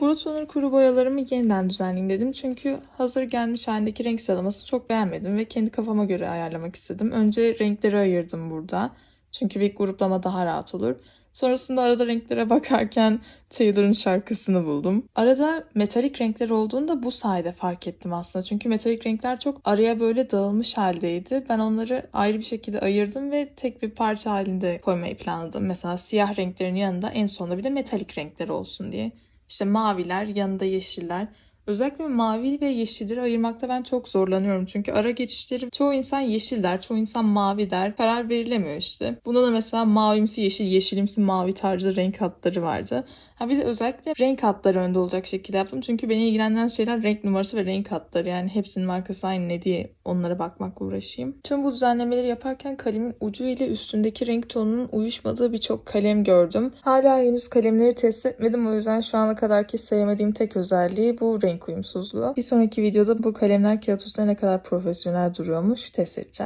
Bulut Onur kuru boyalarımı yeniden düzenleyeyim dedim. Çünkü hazır gelmiş halindeki renk sıralaması çok beğenmedim ve kendi kafama göre ayarlamak istedim. Önce renkleri ayırdım burada. Çünkü bir gruplama daha rahat olur. Sonrasında arada renklere bakarken Taylor'ın şarkısını buldum. Arada metalik renkler olduğunu da bu sayede fark ettim aslında. Çünkü metalik renkler çok araya böyle dağılmış haldeydi. Ben onları ayrı bir şekilde ayırdım ve tek bir parça halinde koymayı planladım. Mesela siyah renklerin yanında en sonunda bir de metalik renkler olsun diye. İşte maviler, yanında yeşiller. Özellikle mavi ve yeşilleri ayırmakta ben çok zorlanıyorum. Çünkü ara geçişleri çoğu insan yeşil der, çoğu insan mavi der. Karar verilemiyor işte. Bunda da mesela mavimsi yeşil, yeşilimsi mavi tarzı renk hatları vardı. Ha bir de özellikle renk hatları önde olacak şekilde yaptım. Çünkü beni ilgilendiren şeyler renk numarası ve renk hatları. Yani hepsinin markası aynı ne diye onlara bakmakla uğraşayım. Tüm bu düzenlemeleri yaparken kalemin ucu ile üstündeki renk tonunun uyuşmadığı birçok kalem gördüm. Hala henüz kalemleri test etmedim. O yüzden şu ana kadarki sevmediğim tek özelliği bu renk uyumsuzluğu. Bir sonraki videoda bu kalemler kağıt üstünde ne kadar profesyonel duruyormuş test edeceğiz.